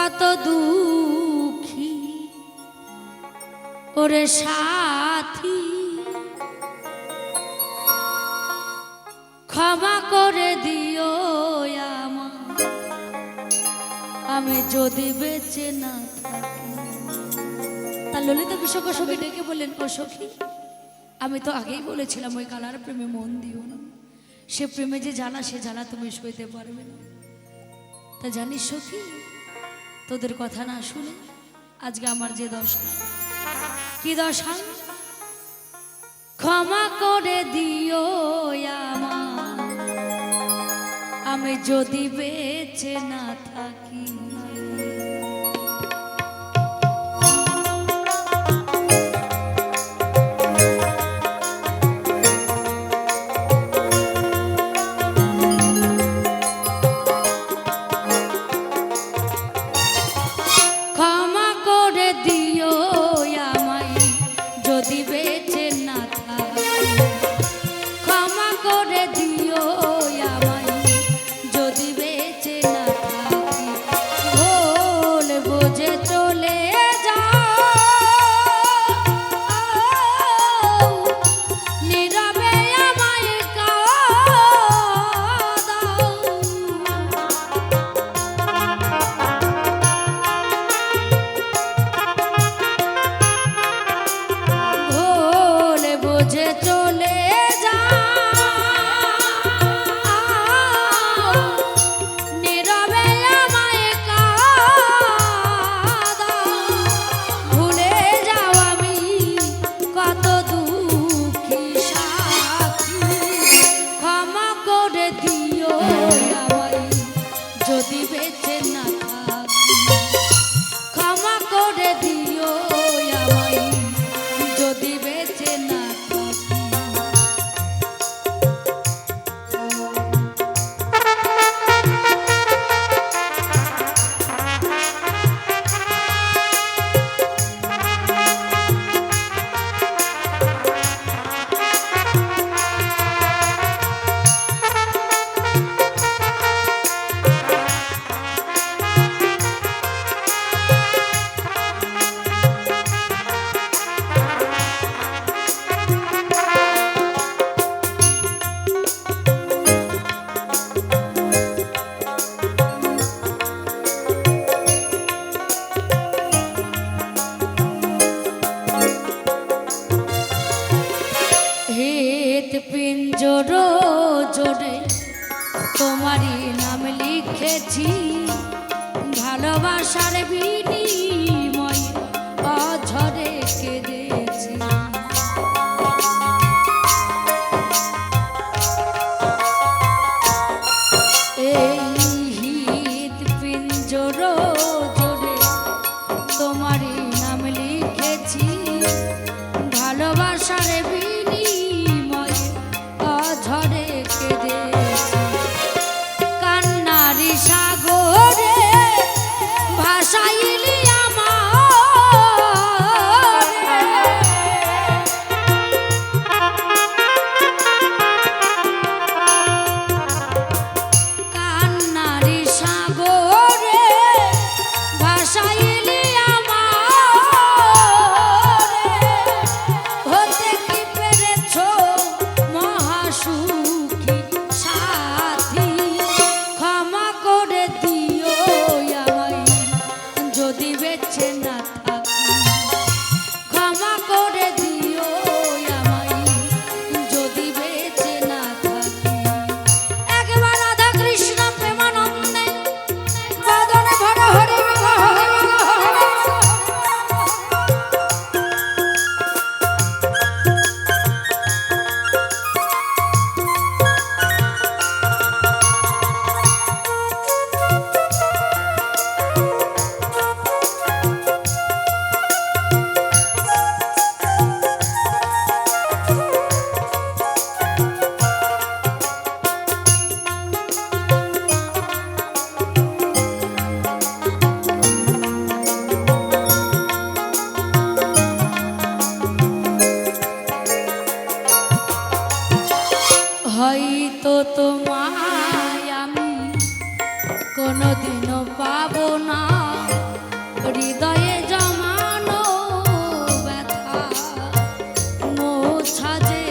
কত দুঃখী, ওরে সাথী। ক্ষমা করে দিও আমি যদি বেঁচে না থাকি। তা ললিতা বিশ্বকসখী ডেকে বললেন ও সখী আমি তো আগেই বলেছিলাম, ওই কালার প্রেমে মন দিও না। সে প্রেমে যে জানা সে জানা তুমি সইতে পারবে না। তা জানিস সখী তোদের কথা না শুনে আজকে আমার যে দশা, কি দশা? ক্ষমা করে দিও আমি যদি বেঁচে না থাকি tea. হয়তো তোমায় আমি কোনোদিনও পাব না। হৃদয়ে জমানো ব্যথা মোছা সাজে